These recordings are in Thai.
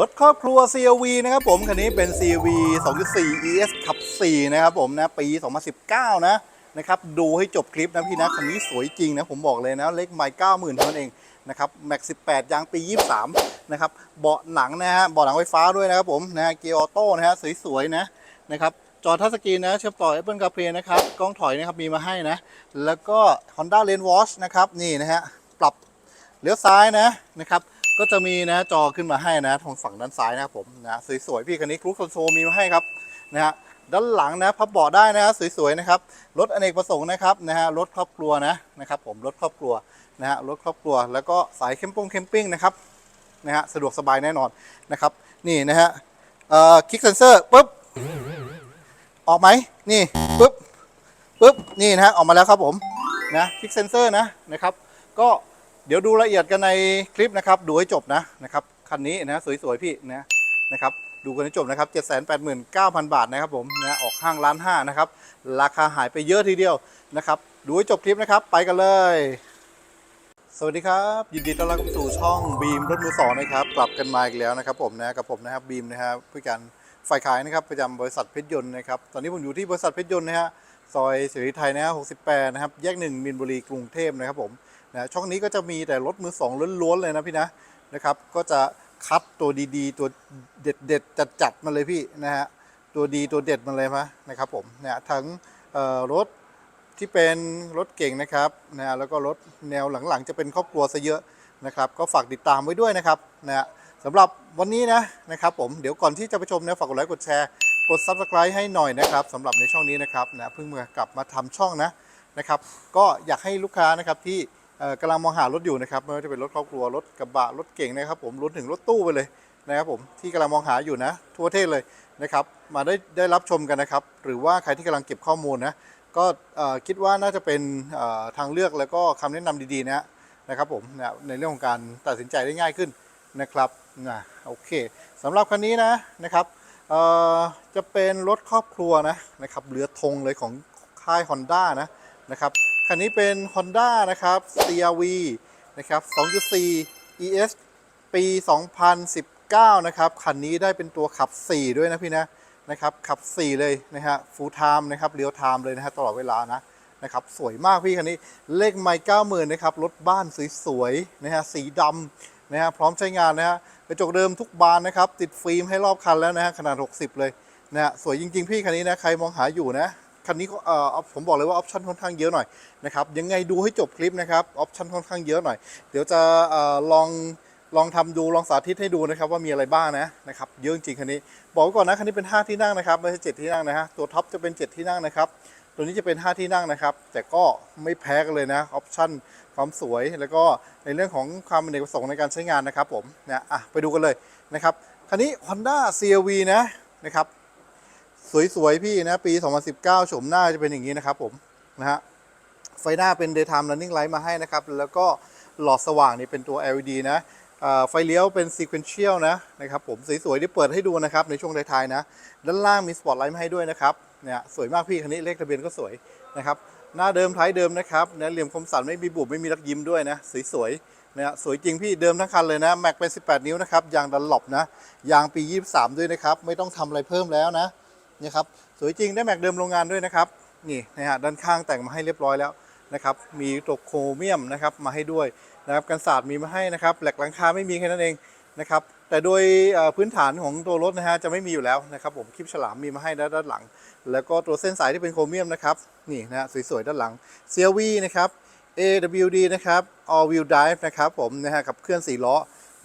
รถครอบครัว CRV นะครับผมคันนี้เป็น CRV 2.4 ES ขับ 4 นะครับผมนะ ปี 2019 นะนะครับดูให้จบคลิปนะพี่นะคันนี้สวยจริงนะ ผมบอกเลยนะ เล็กไมล์90,000เท่านั้นเองนะครับแม็ก18 ยางปี 23 นะครับ เบาะหนังนะฮะเบาะหนังไฟฟ้าด้วยนะครับผมนะเกียร์ออโต้นะฮะสวยๆนะนะครับจอทัชสกรีนนะเชื่อมต่อ Apple CarPlay นะครับกล้องถอยนะครับมีมาให้นะ แล้วก็ Honda Lane Watch นะครับนี่นะฮะปรับเลี้ยวซ้ายนะนะครับ ก็จะมีนะจอขึ้นมาให้นะทางฝั่งด้านซ้ายนะครับผมนะสวยๆพี่คันนี้ครูคอนโซลมีมาให้ครับนะฮะด้านหลังนะพับเบาะได้นะสวยๆนะครับรถอเนกประสงค์นะครับนะฮะรถครอบครัวนะนะครับผมรถครอบครัวนะฮะรถครอบครัว แล้วก็สายเข้มปงเข้มปิ้งนะครับนะฮะสะดวกสบายแน่นอนนะครับนี่นะฮะเอ่อคลิกเซนเซอร์ปุ๊บออกไหมนี่ปุ๊บปุ๊บนี่นะฮะออกมาแล้วครับผมนะคลิกเซนเซอร์นะนะครับก็ เดี๋ยวดูละเอียดกันในคลิปนะครับ ดูให้จบนะนะครับคันนี้นะสวยๆพี่นะนะครับดูกันให้จบนะครับ 789,000 บาทนะครับผมนะออกห้างล้านห้านะครับ ราคาหายไปเยอะทีเดียวนะครับ ดูให้จบคลิปนะครับ ไปกันเลย สวัสดีครับ ยินดีต้อนรับสู่ช่องบีมรถมือสองนะครับ กลับกันมาอีกแล้วนะครับผมนะกับผมนะครับบีมนะครับผู้การฝ่ายขายนะครับประจำบริษัทเพชรยนต์นะครับ ตอนนี้ผมอยู่ที่บริษัทเพชรยนต์นะฮะซอยเสรีไทยนะฮะ68 นะครับ แยกหนึ่งมินบุรีกรุงเทพนะครับผม นะช่องนี้ก็จะมีแต่รถมือสองล้วนๆเลยนะพี่นะนะครับ ก็จะคัดตัวดีๆ ตัวเด็ดๆจัดๆมาเลยพี่นะฮะตัวดีตัวเด็ดมาเลยมะนะครับผมเนี่ยทั้งรถที่เป็นรถเก่งนะครับนะแล้วก็รถแนวหลังๆ จะเป็นครอบครัวซะเยอะนะครับ ก็ฝากติดตามไว้ด้วยนะครับนะสำหรับวันนี้นะนะครับผมเดี๋ยวก่อนที่จะไปชมเนี่ยฝากกดไลค์กดแชร์กด Subscribe ให้หน่อยนะครับสำหรับในช่องนี้นะครับนะเพิ่งมากลับมาทำช่องนะนะครับ ก็อยากให้ลูกค้านะครับที่ กำลังมองหารถอยู่นะครับไม่ว่าจะเป็นรถครอบครัวรถกระบะรถเก่งนะครับผมรถถึงรถตู้ไปเลยนะครับผมที่กำลังมองหาอยู่นะ ทั่วประเทศเลยนะครับมาได้ได้รับชมกันนะครับ หรือว่าใครที่กำลังเก็บข้อมูลนะก็คิดว่าน่าจะเป็นทางเลือกแล้วก็คำแนะนำดีๆนะนะครับผมนะในเรื่องของการตัดสินใจได้ง่ายขึ้นนะครับนะโอเคสำหรับคันนี้นะนะครับจะเป็นรถครอบครัวนะนะครับเรือธงเลยของค่าย Honda นะนะครับ คันนี้เป็น Honda นะครับ CRV นะครับ 2.4 ES ปี 2019 นะครับ คันนี้ได้เป็นตัวขับ 4 ด้วยนะพี่นะนะครับ ขับ 4 เลยนะฮะ full time นะครับเรียว time เลยนะฮะตลอดเวลานะนะครับสวยมากพี่คันนี้เลขไม่90,000นะครับรถบ้านสวยๆนะฮะสีดำนะฮะพร้อมใช้งานนะฮะกระจกเดิมทุกบานนะครับ ติดฟิล์มให้รอบคันแล้วนะฮะขนาด 60 เลยนะฮะสวยจริง ๆ พี่คันนี้นะใครมองหาอยู่นะ คันนี้ก็เอ่อผมบอกเลยว่าออปชั่นค่อนข้างเยอะหน่อยนะครับยังไงดูให้จบคลิปนะครับออปชั่นค่อนข้างเยอะหน่อย เดี๋ยวจะเอ่อลองลองทำดูลองสาธิตให้ดูนะครับว่ามีอะไรบ้างนะนะครับเยอะจริงคันนี้ บอกก่อนนะคันนี้เป็น 5 ที่นั่งนะครับไม่ใช่7ที่นั่งนะฮะตัวท็อปจะเป็น 7 ที่นั่งนะครับตัวนี้จะเป็น 5 ที่นั่งนะครับ แต่ก็ไม่แพ้กันเลยนะออปชั่นความสวยแล้วก็ในเรื่องของความเป็นเอกประสงค์ในการใช้งานนะครับผมนะอะไปดูกันเลยนะครับคันนี้ Honda CRV นะนะครับ สวยๆพี่นะปี 2019โฉมหน้าจะเป็นอย่างนี้นะครับผมนะฮะไฟหน้าเป็น daytime running light มาให้นะครับ แล้วก็หลอดสว่างนี่เป็นตัว LED นะไฟเลี้ยวเป็น sequential นะนะครับผมสวยๆที่เปิดให้ดูนะครับในช่วงท้ายๆนะ ด้านล่างมี spotlight มาให้ด้วยนะครับเนี่ยสวยมากพี่คันนี้เลขทะเบียนก็สวยนะครับหน้าเดิมท้ายเดิมนะครับนะเหลี่ยมคมสันไม่มีบุบไม่มีรักยิ้มด้วยนะสวยๆนะสวยจริงพี่เดิมทั้งคันเลยนะแม็กเป็น 18 นิ้วนะครับยางดันหลบนะยางปี 23 ด้วยนะครับไม่ต้องทำอะไรเพิ่มแล้วนะ นี่ครับสวยจริงได้แม็กเดิมโรงงานด้วยนะครับนี่นะฮะด้านข้างแต่งมาให้เรียบร้อยแล้วนะครับมีตัวโครเมียมนะครับมาให้ด้วยนะครับกันศาสตร์มีมาให้นะครับแหลกหลังคาไม่มีแค่นั้นเองนะครับแต่โดยพื้นฐานของตัวรถนะฮะจะไม่มีอยู่แล้วนะครับผมคลิปฉลามมีมาให้ด้านหลัง แล้วก็ตัวเส้นสายที่เป็นโครเมียมนะครับนี่นะฮะสวยๆด้านหลัง CRV นะครับ AWD นะครับ All Wheel Drive นะครับผมนะฮะกับเคลื่อนสี่ล้อ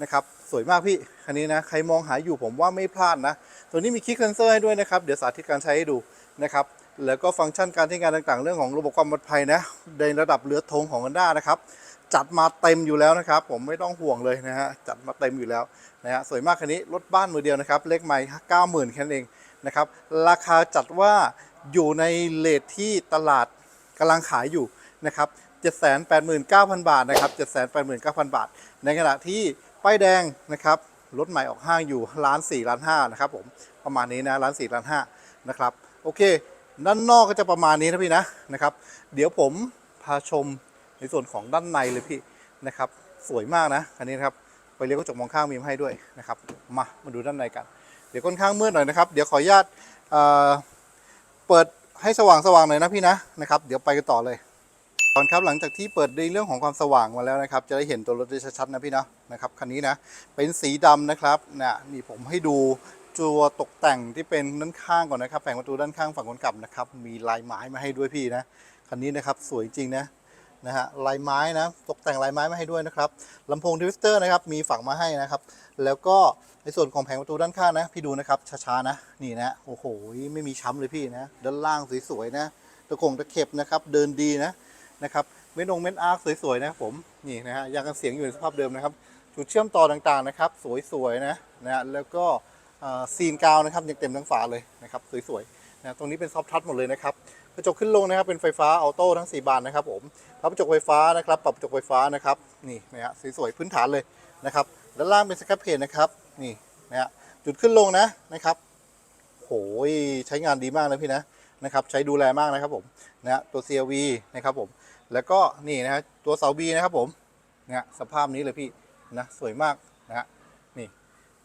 นะครับ สวยมากพี่คันนี้นะใครมองหาอยู่ผมว่าไม่พลาดนะ ตัวนี้มีคลิกเซนเซอร์ให้ด้วยนะครับ เดี๋ยวสาธิตการใช้ให้ดูนะครับแล้วก็ฟังก์ชันการใช้งานต่างๆ เรื่องของระบบความปลอดภัยนะในระดับเรือธงของ Honda นะครับจัดมาเต็มอยู่แล้วนะครับ ผมไม่ต้องห่วงเลยนะฮะจัดมาเต็มอยู่แล้วนะฮะสวยมากคันนี้รถบ้านมือเดียวนะครับเลขไม่เก้าหมื่นแค่นั้นเองนะครับราคาจัดว่าอยู่ในเลทที่ตลาดกำลังขายอยู่นะครับ789,000 บาทนะครับ789,000 บาท ในขณะที่ ป้ายแดงนะครับรถใหม่ออกห้างอยู่ล้านสี่ล้านห้านะครับผมประมาณนี้นะล้านสี่ล้านห้านะครับโอเคด้านนอกก็จะประมาณนี้นะพี่นะนะครับ เดี๋ยวผมพาชมในส่วนของด้านในเลยพี่นะครับสวยมากนะคันนี้นะครับไปเลี้ยวกระจกมองข้างมีมให้ด้วยนะครับมามาดูด้านในกัน เดี๋ยวค่อนข้างมืดหน่อยนะครับ เดี๋ยวขออนุญาตเเปิดให้สว่างสว่างๆหน่อยนะพี่นะนะครับ เดี๋ยวไปกันต่อเลย ก่อนครับหลังจากที่เปิดในเรื่องของความสว่างมาแล้วนะครับ จะได้เห็นตัวรถได้ชัดๆนะพี่นะนะครับคันนี้นะเป็นสีดำนะครับนะนี่ผมให้ดูตัวตกแต่งที่เป็นด้านข้างก่อนนะครับแผงประตูด้านข้างฝั่งคนขับนะครับ มีลายไม้มาให้ด้วยพี่นะคันนี้นะครับสวยจริงนะนะฮะลายไม้นะตกแต่งลายไม้มาให้ด้วยนะครับลำโพงทวิสเตอร์นะครับมีฝังมาให้นะครับ แล้วก็ในส่วนของแผงประตูด้านข้างนะ พี่ดูนะครับช้าๆนะนี่นะโอ้โหไม่มีช้ำเลยพี่นะ ด้านล่างสวยๆนะตะกงตะเข็บนะครับ เดินดีนะ นะครับเม็ดองเม็ดอาร์คสวยๆนะครับผมนี่นะฮะยางกันเสียงอยู่ในสภาพเดิมนะครับจุดเชื่อมต่อต่างๆนะครับ สวยๆนะนะฮะแล้วก็ซีนกาวนะครับยังเต็มทั้งฝาเลยนะครับสวยๆนะตรงนี้เป็นซอฟทัชหมดเลยนะครับกระจกขึ้นลงนะครับเป็นไฟฟ้าออโต้ทั้ง 4 บานนะครับผมปรับกระจกไฟฟ้านะครับปรับกระจกไฟฟ้านะครับนี่นะฮะสวยๆพื้นฐานเลยนะครับด้านล่างเป็นสครับเพจนะครับนี่นะฮะจุดขึ้นลงนะนะครับโหยใช้งานดีมากนะพี่นะ นะครับใช้ดูแลมากนะครับผมนะฮะตัว CRV นะครับผมแล้วก็นี่นะฮะตัวเสาบีนะครับผมนะฮะสภาพนี้เลยพี่นะสวยมากนะฮะนี่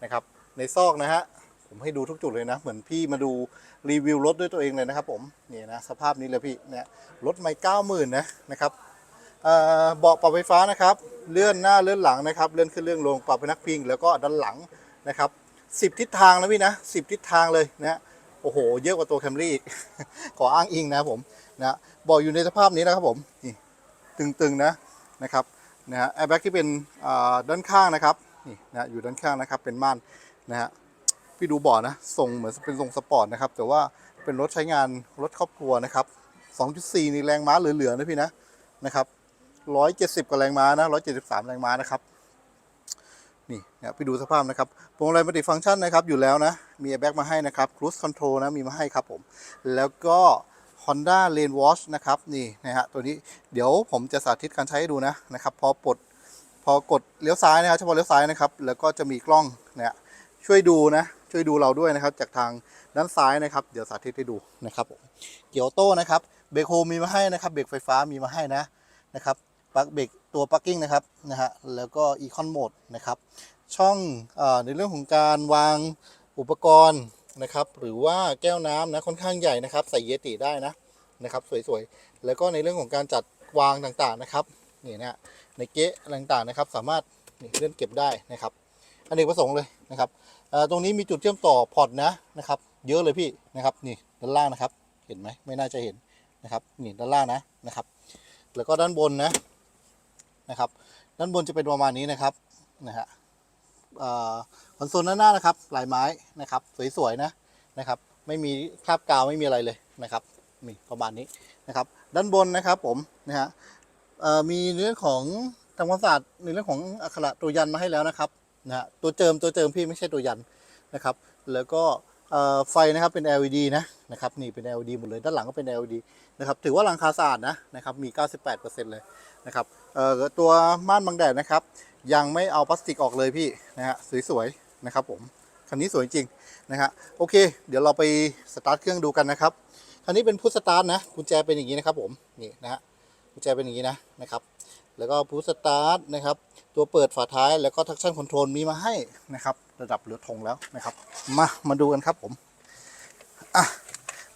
นะครับในซอกนะฮะผมให้ดูทุกจุดเลยนะ เหมือนพี่มาดูรีวิวรถด้วยตัวเองเลยนะครับผมนี่นะสภาพนี้เลยพี่เนี่ยรถไม่เก้าหมื่นนะนะครับเบาะปรับไฟฟ้านะครับ เลื่อนหน้าเลื่อนหลังนะครับ เลื่อนขึ้นเลื่อนลงปรับเป็นนักพิง แล้วก็ด้านหลังนะครับสิบทิศทางนะพี่นะสิบทิศทางเลยนะ โอ้โห เยอะกว่าตัวแคมรี่อีกขออ้างอิงนะครับผมนะบอกอยู่ในสภาพนี้นะครับผมนี่ตึงๆนะนะครับนะฮะแอร์แบ็กที่เป็นอ่าด้านข้างนะครับนี่นะอยู่ด้านข้างนะครับเป็นม่านนะฮะพี่ดูเบาะนะทรงเหมือนเป็นทรงสปอร์ตนะครับแต่ว่าเป็นรถใช้งานรถครอบครัวนะครับ 2.4 นี่แรงม้าเหลือๆนะพี่นะนะครับ170กว่าแรงม้านะ173 แรงม้านะครับ นี่นะไปดูสภาพนะครับพวงมาลัยมัลติฟังก์ชันนะครับอยู่แล้วนะ มีแบ็กมาให้นะครับ cruise control นะมีมาให้ครับผม แล้วก็ Honda Lane Watch นะครับนี่นะฮะตัวนี้เดี๋ยวผมจะสาธิตการใช้ให้ดูนะนะครับพอปลดพอกดเลี้ยวซ้ายนะครับเฉพาะเลี้ยวซ้ายนะครับ แล้วก็จะมีกล้องนะฮะช่วยดูนะช่วยดูเราด้วยนะครับ จากทางด้านซ้ายนะครับ เดี๋ยวสาธิตให้ดูนะครับผมเกียร์โต้นะครับเบรกโฮมีมาให้นะครับเบรกไฟฟ้ามีมาให้นะนะครับปลั๊กเบรก ตัวปลั๊กกิ้งนะครับนะฮะแล้วก็อีคอนโหมดนะครับช่องอในเรื่องของการวางอุปกรณ์นะครับ หรือว่าแก้วน้ำนะค่อนข้างใหญ่นะครับ ใส่เยติได้นะนะครับสวยๆ แล้วก็ในเรื่องของการจัดวางต่างๆนะครับนี่นะในเก๊ะต่างๆนะครับ สามารถเลื่อนเก็บได้นะครับอันนี้ประสงค์เลยนะครับตรงนี้มีจุดเชื่อมต่อพอร์ตนะนะครับ เยอะเลยพี่นะครับนี่ด้านล่างนะครับ เห็นไหมไม่น่าจะเห็นนะครับนี่ด้านล่างนะนะครับ แล้วก็ด้านบนนะ นะครับ ด้านบนจะเป็นประมาณนี้นะครับนะฮะคอนโซลด้านหน้านะครับลายไม้นะครับสวยๆนะนะครับ ไม่มีคราบกาวไม่มีอะไรเลยนะครับนี่ประมาณนี้นะครับ ด้านบนนะครับผมนะฮะมีเรื่องของทำความสะอาดในเรื่องของอักขระตัวยันมาให้แล้วนะครับนะฮะตัวเจิมตัวเจิมพี่ไม่ใช่ตัวยันนะครับ แล้วก็ ไฟนะครับเป็น LED นะนะครับนี่เป็น LED หมดเลยด้านหลังก็เป็น LED นะครับถือว่าหลังคาสะอาดนะนะครับมี 98%เลยนะครับตัวม่านบังแดดนะครับยังไม่เอาพลาสติกออกเลยพี่นะฮะสวยๆนะครับผมคันนี้สวยจริงนะฮะโอเค เดี๋ยวเราไปสตาร์ทเครื่องดูกันนะครับคันนี้เป็นพุทสตาร์ทนะกุญแจเป็นอย่างนี้นะครับผมนี่นะฮะกุญแจเป็นอย่างนี้นะนะครับแล้วก็พุทสตาร์ทนะครับ ตัวเปิดฝาท้ายแล้วก็ทักชั่นคอนโทรลมีมาให้นะครับ ระดับเหลือธงแล้วนะครับ มามาดูกันครับผมอะ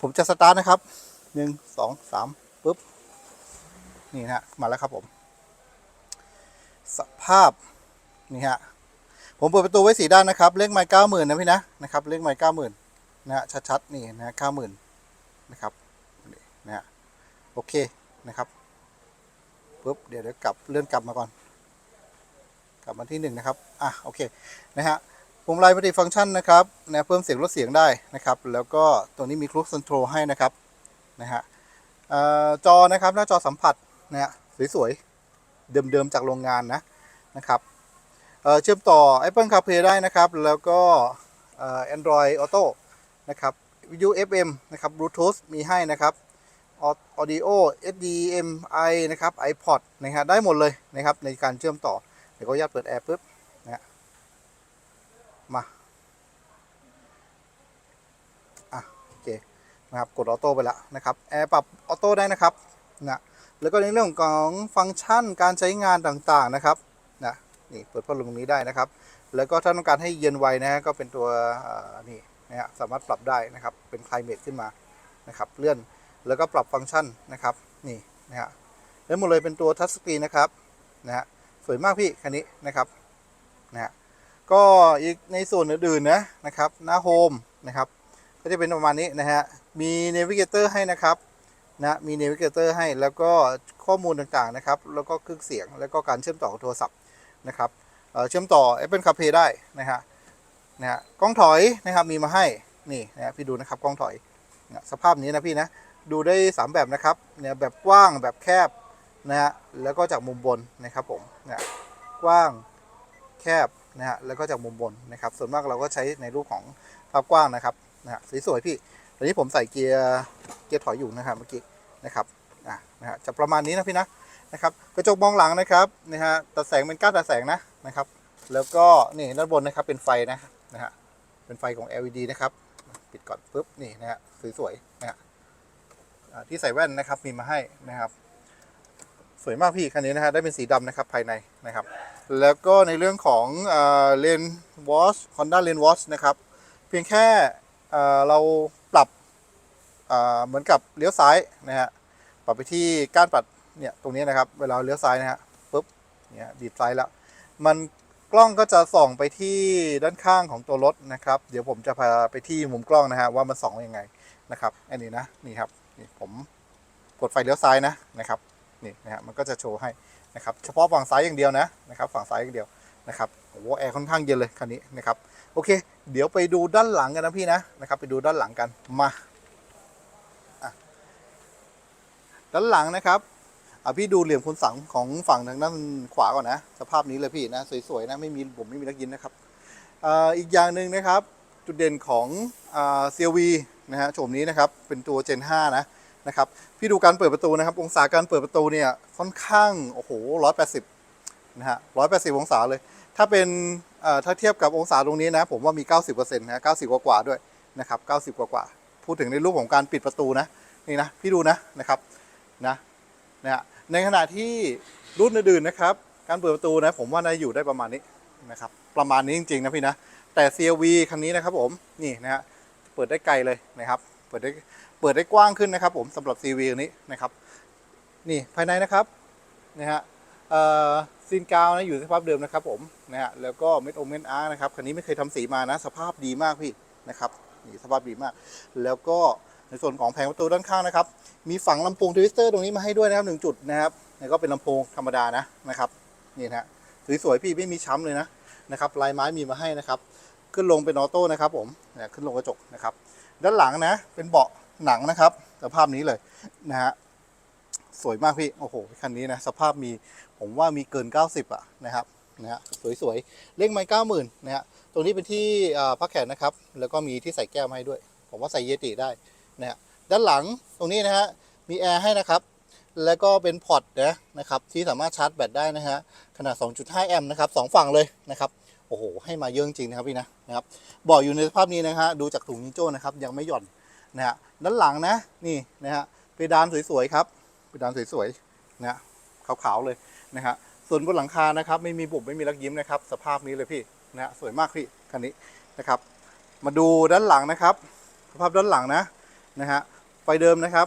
ผมจะสตาร์ทนะครับหนึ่งสองสามปุ๊บ นี่นะฮะมาแล้วครับผม สภาพ นี่ฮะผมเปิดประตูไว้สีด้านนะครับ เลขไม้เก้าหมื่นนะพี่นะนะครับ เลขไม้เก้าหมื่นนะฮะชัดๆนี่นะเก้าหมื่นนะครับนี่นะฮะโอเคนะครับปุ๊บเดี๋ยวเดี๋ยวกลับเลื่อนกลับมาก่อน กลับมาที่หนึ่งนะครับ อะโอเคนะฮะปุ่มไลน์ปฏิฟังก์ชันนะครับนะเพิ่มเสียงลดเสียงได้นะครับ แล้วก็ตัวนี้มีครู e คอนโทรลให้นะครับนะฮะอ่อจอนะครับหน้าจอสัมผัสนะฮะสวยๆเดิมๆจากโรงงานนะนะครับเเชื่อมต่อ Apple CarPlay ได้นะครับ แล้วก็ Android Auto นะครับวิทยุ FM นะครับ Bluetooth มีให้นะครับ Audio HDMI นะครับ iPod นะฮะได้หมดเลยนะครับในการเชื่อมต่อ เดี๋ยวก็ญาตเปิดแอร์ปุ๊บนะฮะมาอะโอเคนะครับกดออโต้ไปแล้วนะครับแอร์ปรับออโต้ได้นะครับนะแล้วก็ในเรื่องของฟังก์ชันการใช้งานต่างๆนะครับนะนี่เปิดพัดลมตรงนี้ได้นะครับ แล้วก็ถ้าต้องการให้เย็นไวนะฮะก็เป็นตัวนี่นะฮะสามารถปรับได้นะครับเป็นไคลเมทขึ้นมานะครับเลื่อนแล้วก็ปรับฟังก์ชันนะครับนี่นะฮะแล้วหมดเลยเป็นตัวทัชสกรีนนะครับนะฮะ สวยมากพี่คันนี้นะครับนะฮะก็อีกในส่วนอื่นๆนะนะครับหน้าโฮมนะครับก็จะเป็นประมาณนี้นะฮะมีเนวิเกเตอร์ให้นะครับนะมีเนวิเกเตอร์ให้แล้วก็ข้อมูลต่างๆนะครับ แล้วก็เครื่องเสียงแล้วก็การเชื่อมต่อโทรศัพท์นะครับเอ่อเชื่อมต่อ Apple CarPlay ได้นะฮะนะฮะกล้องถอยนะครับมีมาให้นี่นะฮะพี่ดูนะครับกล้องถอยนะสภาพนี้นะพี่นะดูได้ 3 แบบนะครับเนี่ยแบบกว้างแบบแคบ นะฮะแล้วก็จากมุมบนนะครับผมเนี่ยกว้างแคบนะฮะแล้วก็จากมุมบนนะครับ ส่วนมากเราก็ใช้ในรูปของภาพกว้างนะครับนะฮะสวยๆพี่ตอนนี้ผมใส่เกียร์เกียร์ถอยอยู่นะครับเมื่อกี้นะครับอะนะฮะจะประมาณนี้นะพี่นะนะครับกระจกมองหลังนะครับนะฮะตัดแสงเป็นก้านตัดแสงนะนะครับ แล้วก็นี่ด้านบนนะครับเป็นไฟนะนะฮะเป็นไฟของ LED นะครับปิดก่อนปุ๊บนี่นะฮะสวยๆนะฮะอ่าที่ใส่แว่นนะครับมีมาให้นะครับ สวยมากพี่คันนี้นะฮะได้เป็นสีดำนะครับภายในนะครับ แล้วก็ในเรื่องของเลนวอชฮอนด้าเลนวอชนะครับเพียงแค่เราปรับเหมือนกับเลี้ยวซ้ายนะฮะปรับไปที่ก้านปัดเนี่ยตรงนี้นะครับเวลาเลี้ยวซ้ายนะฮะปุ๊บเนี่ยดีดซ้ายแล้วมันกล้องก็จะส่องไปที่ด้านข้างของตัวรถนะครับ เดี๋ยวผมจะพาไปที่มุมกล้องนะฮะว่ามันส่องยังไงนะครับอันนี้นะนี่ครับนี่ผมกดไฟเลี้ยวซ้ายนะนะครับ นี่นะฮะมันก็จะโชว์ให้นะครับเฉพาะฝั่งซ้ายอย่างเดียวนะนะครับฝั่งซ้ายอย่างเดียวนะครับโอ้โหแอร์ค่อนข้างเย็นเลยคันนี้นะครับโอเค เดี๋ยวไปดูด้านหลังกันนะพี่นะนะครับไปดูด้านหลังกันมาด้านหลังนะครับอะพี่ดูเหลี่ยมคุณสังของฝั่งทางด้านขวาก่อนนะ สภาพนี้เลยพี่นะสวยๆนะไม่มีผมไม่มีนักยินนะครับออีกอย่างหนึ่งนะครับจุดเด่นของอ่า CLV นะฮะโฉมนี้นะครับเป็นตัว Gen 5 นะ นะครับ พี่ดูการเปิดประตูนะครับ องศาการเปิดประตูเนี่ยค่อนข้างโอ้โห180นะฮะ180องศาเลย ถ้าเป็นถ้าเทียบกับองศาตรงนี้นะ ผมว่ามี 90%นะ90 กว่ากว่าด้วยนะครับ90 กว่ากว่า พูดถึงในรูปของการปิดประตูนะนี่นะพี่ดูนะนะครับนะนะฮะในขณะที่รุ่นอื่นๆนะครับ การเปิดประตูนะผมว่าน่าอยู่ได้ประมาณนี้นะครับประมาณนี้จริงๆนะพี่นะแต่ CLV คันนี้นะครับผมนี่นะฮะเปิดได้ไกลเลยนะครับ เปิดได้ เปิดได้กว้างขึ้นนะครับ ผมสำหรับ CLV คันนี้นะครับ นี่ภายในนะครับนะฮะซีนกาวนะอยู่สภาพเดิมนะครับ ผมนะฮะแล้วก็เม็ดโอเมนอาร์นะครับคันนี้ไม่เคยทำสีมานะ สภาพดีมากพี่นะครับนี่สภาพดีมาก แล้วก็ในส่วนของแผงประตูด้านข้างนะครับ มีฝังลำโพงทวิสเตอร์ตรงนี้มาให้ด้วยนะครับหนึ่งจุดนะครับแล้วก็เป็นลำโพงธรรมดานะนะครับนี่นะฮะสวยๆพี่ไม่มีช้ำเลยนะนะครับลายไม้มีมาให้นะครับ ขึ้นลงเป็นออโต้นะครับ ผมเนี่ยขึ้นลงกระจกนะครับ ด้านหลังนะ เป็นเบาะ หนังนะครับสภาพนี้เลยนะฮะสวยมากพี่ โอ้โหคันนี้นะสภาพมีผมว่ามีเกิน 90อะนะครับนะฮะสวยๆเลขไม้เก้าหมื่นนะฮะตรงนี้เป็นที่อ่าพักแขนนะครับ แล้วก็มีที่ใส่แก้วให้ด้วย ผมว่าใส่เยติได้นะฮะด้านหลังตรงนี้นะฮะมีแอร์ให้นะครับ แล้วก็เป็นพอร์ตนะนะครับที่สามารถชาร์จแบตได้นะฮะขนาด 2.5 แอมป์นะครับสองฝั่งเลยนะครับโอ้โหให้มาเยอะจริงนะครับพี่นะนะครับบอกอยู่ในสภาพนี้นะฮะดูจากถุงนิโจ้นะครับยังไม่หย่อน นะฮะด้านหลังนะนี่นะฮะเพดานสวยๆครับเพดานสวยๆนะฮะขาวๆเลยนะฮะส่วนบนหลังคานะครับ ไม่มีบุบไม่มีรักยิ้มนะครับ สภาพนี้เลยพี่นะฮะสวยมากพี่คันนี้นะครับ มาดูด้านหลังนะครับ สภาพด้านหลังนะนะฮะไฟเดิมนะครับ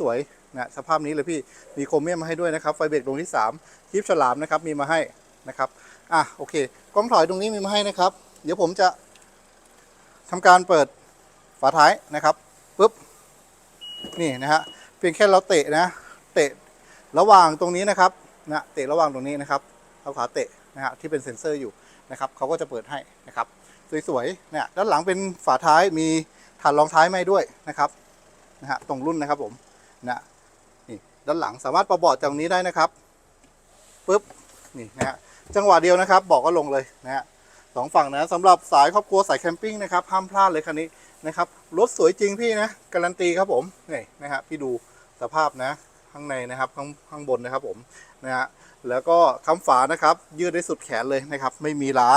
สวยๆนะสภาพนี้เลยพี่มีโครเมียมมาให้ด้วยนะครับ ไฟเบรกดวงที่3คลิปฉลามนะครับมีมาให้นะครับอะโอเคกล้องถอยตรงนี้มีมาให้นะครับ เดี๋ยวผมจะทำการเปิดฝาท้ายนะครับ ปุ๊บนี่นะฮะเพียงแค่เราเตะนะ เตะระหว่างตรงนี้นะครับนะเตะระหว่างตรงนี้นะครับเอาขาเตะนะฮะที่เป็นเซ็นเซอร์อยู่นะครับเขาก็จะเปิดให้นะครับ สวยๆเนี่ยด้านหลังเป็นฝาท้ายมีฐานรองท้ายไมาให้ด้วยนะครับนะฮะตรงรุ่นนะครับผมนะนี่ด้านหลังสามารถประบาะจากตรงนี้ได้นะครับปุ๊บนี่นะฮะจังหวะเดียวนะครับบอกก็ลงเลยนะฮะสองฝั่งนะสำหรับสายครอบครัวสายแคมปิ้งนะครับห้ามพลาดเลยคันนี้ นะครับรถสวยจริงพี่นะการันตีครับผมนี่นะฮะพี่ดูสภาพนะข้างในนะครับข้างข้างบนนะครับผมนะฮะแล้วก็คำฝานะครับ ยืดได้สุดแขนเลยนะครับ ไม่มีล้า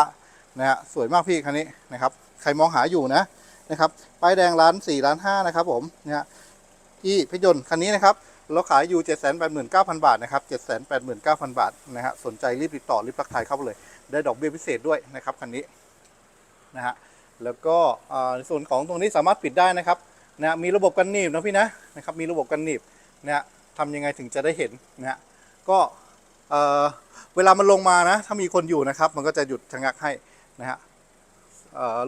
นะฮะสวยมากพี่คันนี้นะครับ ใครมองหาอยู่นะนะครับป้ายแดงร้าน4ล้าน5นะครับผมนะฮะที่พยนต์คันนี้นะครับเราขายอยู่ 789,000 บาทนะครับ 789,000 บาทนะฮะสนใจรีบติดต่อรีบทักทายเข้ามาเลย ได้ดอกเบี้ยพิเศษด้วยนะครับคันนี้นะฮะ แล้วก็ในส่วนของตรงนี้สามารถปิดได้นะครับนะมีระบบกันหนีบนะพี่นะนะครับมีระบบกันหนีบนะทำยังไงถึงจะได้เห็นนะก็เเวลามันลงมานะถ้ามีคนอยู่นะครับ มันก็จะหยุดชะงักให้นะฮะ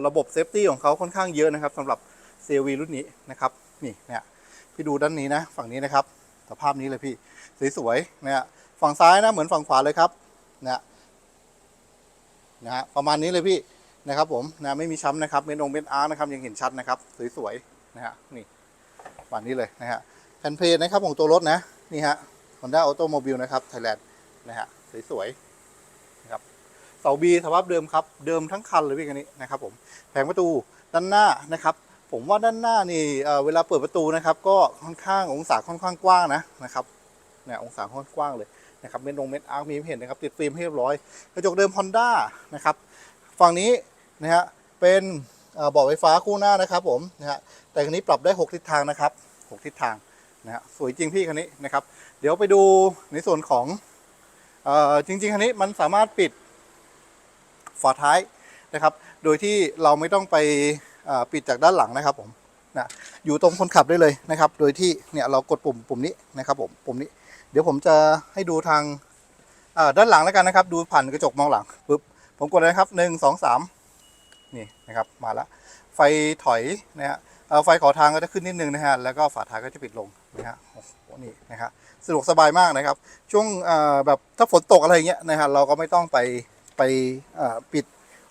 ระบบเซฟตี้ของเขาค่อนข้างเยอะนะครับสำหรับ CLV รุ่นนี้นะครับนี่เนี่ยพี่ดูด้านนี้นะฝั่งนี้นะครับสภาพนี้เลยพี่สวยๆนะฮะฝั่งซ้ายนะเหมือนฝั่งขวาเลยครับนะฮะนะฮะประมาณนี้เลยพี่ นะครับผมนะไม่มีช้ำนะครับเม็ดองเม็ดอาร์นะครับยังเห็นชัดนะครับสวยๆนะฮะนี่ประมาณนี้เลยนะฮะแผ่นเพลทนะครับของตัวรถนะนี่ฮะ Honda Automobile นะครับไทยแลนด์นะฮะสวยๆนะครับเสาบีสภาพเดิมครับเดิมทั้งคันเลยพี่คันนี้นะครับผมแผงประตูด้านหน้านะครับ ผมว่าด้านหน้านี่เเวลาเปิดประตูนะครับ ก็ค่อนข้างองศาค่อนข้างกว้างนะนะครับเนี่ยองศาค่อนข้างกว้างเลยนะครับเม็ดลงเม็ดอาร์มีเห็นนะครับติดฟิล์มให้เรียบร้อยกระจกเดิม Honda นะครับฝั่งนี้ นะฮะเป็นเอ่อเบาะไฟฟ้าคู่หน้านะครับผมนะฮะแต่คันนี้ปรับได้ 6 ทิศทางนะครับ 6 ทิศทางนะฮะสวยจริงพี่คันนี้นะครับ เดี๋ยวไปดูในส่วนของอจริง ๆคันนี้มันสามารถปิดฝาท้ายนะครับ โดยที่เราไม่ต้องไปปิดจากด้านหลังนะครับผมนะอยู่ตรงคนขับได้เลยนะครับ โดยที่เนี่ยเรากดปุ่มปุ่มนี้นะครับผมปุ่มนี้ เดี๋ยวผมจะให้ดูทางด้านหลังแล้วกันนะครับ ดูผ่านกระจกมองหลังปุ๊บผมกดเลยนะครับหนึ่งสองสาม นี่นะครับมาละไฟถอยนะฮะไฟขอทางก็จะขึ้นนิดนึงนะฮะแล้วก็ฝาท้ายก็จะปิดลงนะฮะโอ้โหนี่นะฮะสะดวกสบายมากนะครับ ช่วงแบบถ้าฝนตกอะไรเงี้ยนะฮะเราก็ไม่ต้องไปไปปิด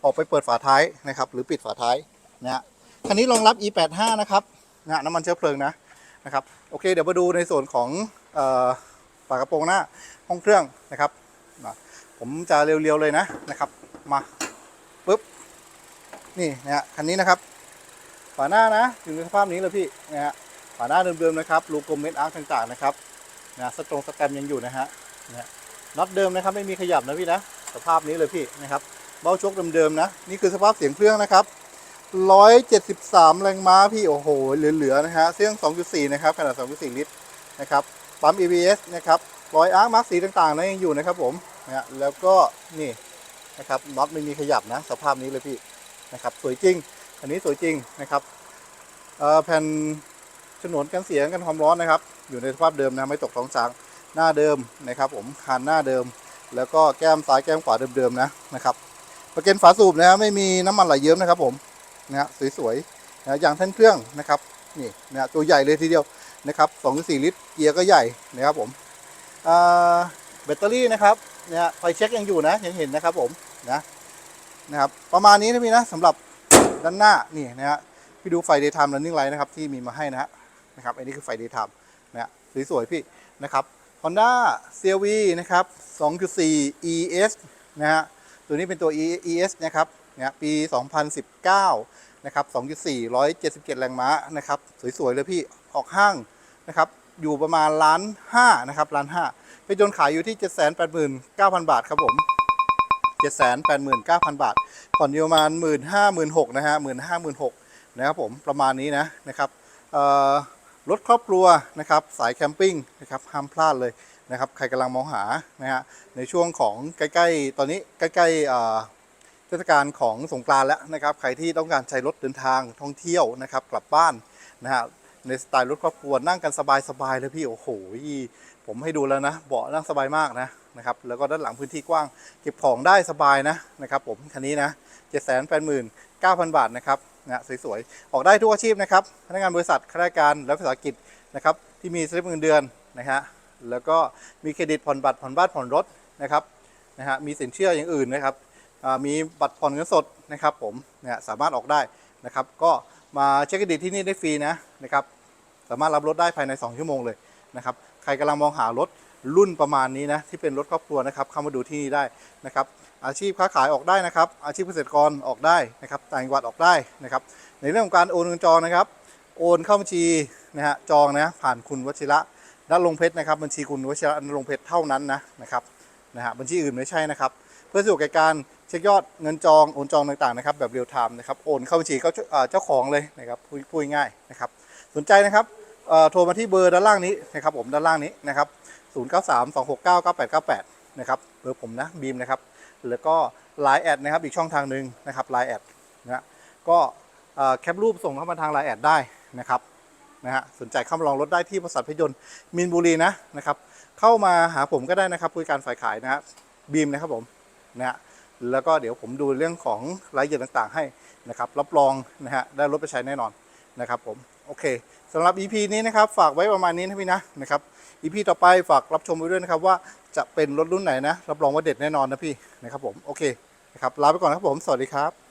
ออกไปเปิดฝาท้ายนะครับ หรือปิดฝาท้ายนะฮะคันนี้รองรับ e85 นะครับนะน้ำมันเชื้อเพลิงนะนะครับโอเค เดี๋ยวมาดูในส่วนของฝากระโปรงหน้าห้องเครื่องนะครับ ผมจะเร็วๆเลยนะนะครับ มาปุ๊บ นี่นะฮะคันนี้นะครับ ฝาหน้านะอยู่ในสภาพนี้เลยพี่นะฮะฝาหน้าเดิมๆนะครับลูกกลมเม็ดอาร์คต่างๆนะครับนะสตรงสแตมยังอยู่นะฮะนะฮะน็อตเดิมนะครับไม่มีขยับนะพี่นะสภาพนี้เลยพี่นะครับเบ้าชกเดิมๆนะนี่คือสภาพเสียงเครื่องนะครับ173 แรงม้าพี่โอ้โหเหลือๆนะฮะเครื่อง2.4 นะครับขนาด 2.4 ลิตรนะครับปั๊ม ABS นะครับรอยอาร์คมาร์กสีต่างๆนะยังอยู่นะครับผมนะฮะแล้วก็นี่นะครับน็อตไม่มีขยับนะ สภาพนี้เลยพี่ นะครับสวยจริง อันนี้สวยจริงนะครับแผ่นฉนวนกันเสียงกันความร้อนนะครับ อยู่ในสภาพเดิมนะไม่ตกท้องช้างหน้าเดิมนะครับ ผมคานหน้าเดิม แล้วก็แก้มซ้ายแก้มขวาเดิมๆนะนะครับประเกันฝาสูบนะฮะไม่มีน้ำมันไหลเยิ้มนะครับ ผมนะฮะสวยๆนะยางแท่นเครื่องนะครับนี่นะฮะตัวใหญ่เลยทีเดียวนะครับ2.4ลิตรเกียร์ก็ใหญ่นะครับผมแบตเตอรี่นะครับนะฮะไฟเช็คยังอยู่นะยังเห็นนะครับผมนะ นะครับ ประมาณนี้นะพี่นะสำหรับด้านหน้านี่นะฮะพี่ดูไฟ daytime running light นะครับที่มีมาให้นะฮะนะครับอันนี้คือไฟ daytime นะฮะสวยๆพี่นะครับ Honda CRV นะครับ 2.4 ES นะฮะตัวนี้เป็นตัว ES นะครับเนี่ยปี 2019 นะครับ 2.4 177 แรงม้านะครับ สวย ๆ เลยพี่ออกห้างนะครับ อยู่ประมาณล้านห้านะครับล้านห้าไปจนต์ขายอยู่ที่ 789,000 บาทครับผม 789,000 บาท ผ่อนอยู่ประมาณ 1 5 0 0 0นะฮะ1 5 0 0 0นะครับผมประมาณนี้นะนะครับรถครอบครัวนะครับสายแคมปิ้งนะครับห้ามพลาดเลยนะครับใครกำลังมองหานะฮะในช่วงของใกล้ๆ ตอนนี้ใกล้ๆเอ่อเทศกาลของสงกรานต์แล้วนะครับ ใครที่ต้องการใช้รถเดินทางท่องเที่ยวนะครับ กลับบ้านนะฮะในสไตล์รถครอบครัวนั่งกันสบายๆเลยพี่โอ้โหผมให้ดูแล้วนะเบาะนั่งสบายมากนะ นะครับ แล้วก็ด้านหลังพื้นที่กว้าง เก็บของได้สบายนะนะครับผมคันนี้นะ7 8 9 0 0 0บาทนะครับนะสวยๆ ออกได้ทุกอาชีพนะครับ พนักงานบริษัทข้าราชการและวิสาหกิจนะครับ ที่มีสลิปเงินเดือนนะฮะแล้วก็มีเครดิตผ่อนบัตรผ่อนบ้านผ่อนรถนะครับนะฮะมีสินเชื่ออย่างอื่นนะครับมีบัตรผ่อนเงินสดนะครับ ผมเนี่ยสามารถออกได้นะครับ ก็มาเช็คเครดิตที่นี่ได้ฟรีนะนะครับ สามารถรับรถได้ภายใน 2 ชั่วโมงเลยนะครับ ใครกำลังมองหารถ รุ่นประมาณนี้นะที่เป็นรถครอบครัวนะครับเข้ามาดูที่นี่ได้นะครับอาชีพค้าขายออกได้นะครับ อาชีพเกษตรกรออกได้นะครับต่างจังหวัดออกได้นะครับ ในเรื่องของการโอนเงินจองนะครับ โอนเข้าบัญชีนะฮะจองนะผ่านคุณวชิระนัลงเพชรนะครับบัญชีคุณวชิระนัลงเพชรเท่านั้นนะนะครับนะฮะบัญชีอื่นไม่ใช่นะครับ เพื่อสะดวกแก่การเช็คยอดเงินจองโอนจองต่างๆนะครับแบบเรียลไทม์นะครับโอนเข้าบัญชีเขาเจ้าของเลยนะครับพูดง่ายนะครับ สนใจนะครับโทรมาที่เบอร์ด้านล่างนี้นะครับผมด้านล่างนี้นะครับ 0 9 3 2 6 9 9 8 9 8 นะครับเบอร์ผมนะบีมนะครับแล้วก็ Line แอดนะครับอีกช่องทางหนึ่งนะครับ Line แอดนะก็เอ่อแคปรูปส่งเข้ามาทาง Line แอดได้นะครับนะฮะสนใจเข้ามาลองรถได้ที่บริษัทพยนต์มินบุรีนะนะครับเข้ามาหาผมก็ได้นะครับบริการฝ่ายขายนะฮะบีมนะครับผมนะฮะแล้วก็เดี๋ยวผมดูเรื่องของรายละเอียดต่างๆ ให้นะครับรับรองนะฮะได้รถไปใช้แน่นอนนะครับผมโอเคสำหรับ EP นี้นะครับฝากไว้ประมาณนี้นะพี่นะนะครับ อีพีต่อไปฝากรับชมไว้ด้วยนะครับว่าจะเป็นรถรุ่นไหนนะรับรองว่าเด็ดแน่นอนนะพี่นะครับผมโอเคนะครับลาไปก่อนนะครับผมสวัสดีครับ